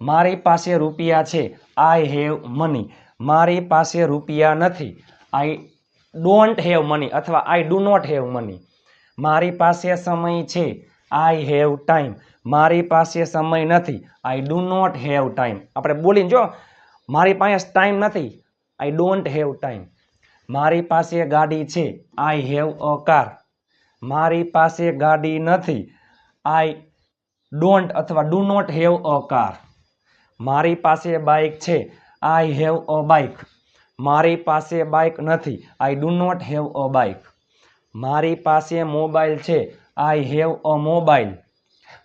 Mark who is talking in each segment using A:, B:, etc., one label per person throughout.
A: મારી પાસે રૂપિયા છે. આઈ હેવ મની મારી પાસે રૂપિયા નથી. આઈ ડોન્ટ હેવ મની અથવા I do not have money મારી પાસે સમય છે. આઈ હેવ ટાઈમ મારી પાસે સમય નથી. I do not have time આપણે બોલીને જો, મારી પાસે ટાઈમ નથી. આઈ ડોન્ટ હેવ ટાઈમ મારી પાસે ગાડી છે. આઈ હેવ અ કાર મારી પાસે ગાડી નથી. આઈ ડોન્ટ અથવા do not have a car મારી પાસે બાઇક છે. આઈ હેવ અ બાઇક મારી પાસે બાઇક નથી. I do not have a bike મારી પાસે મોબાઈલ છે. આઈ હેવ અ મોબાઈલ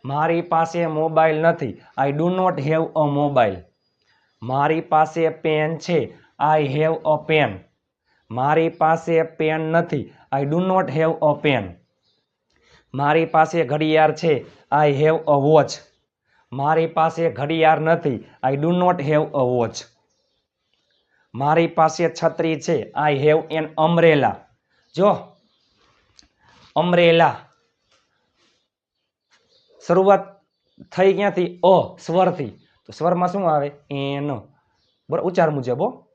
A: મારી પાસે મોબાઈલ નથી. I do not have a mobile મારી પાસે પેન છે. આઈ હેવ અ પેન મારી પાસે પેન નથી. I do not have a pen મારી પાસે ઘડિયાળ છે. આઈ હેવ અ વોચ મારી પાસે ઘડિયાળ નથી. I do not have a watch મારી પાસે છત્રી છે. આઈ હેવ એન અમરેલા જો અમરેલા શરૂઆત થઈ ક્યાંથી અ, સ્વરથી. તો સ્વરમાં શું આવે? એન. બરાબર, ઉચ્ચાર મુજબ હો.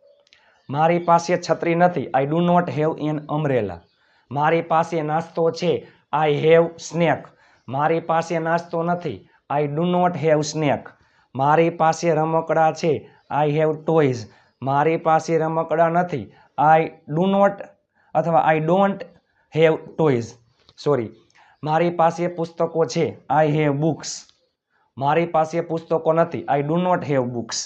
A: મારી પાસે છત્રી નથી. I do not have an umbrella મારી પાસે નાસ્તો છે. આઈ હેવ સ્નેક મારી પાસે નાસ્તો નથી. I do not have snack મારી પાસે રમકડા છે. આઈ હેવ ટોયઝ મારી પાસે રમકડા નથી. આઈ ડુ નોટ અથવા I don't have toys sorry મારી પાસે પુસ્તકો છે. આઈ હેવ બુક્સ મારી પાસે પુસ્તકો નથી. I do not have books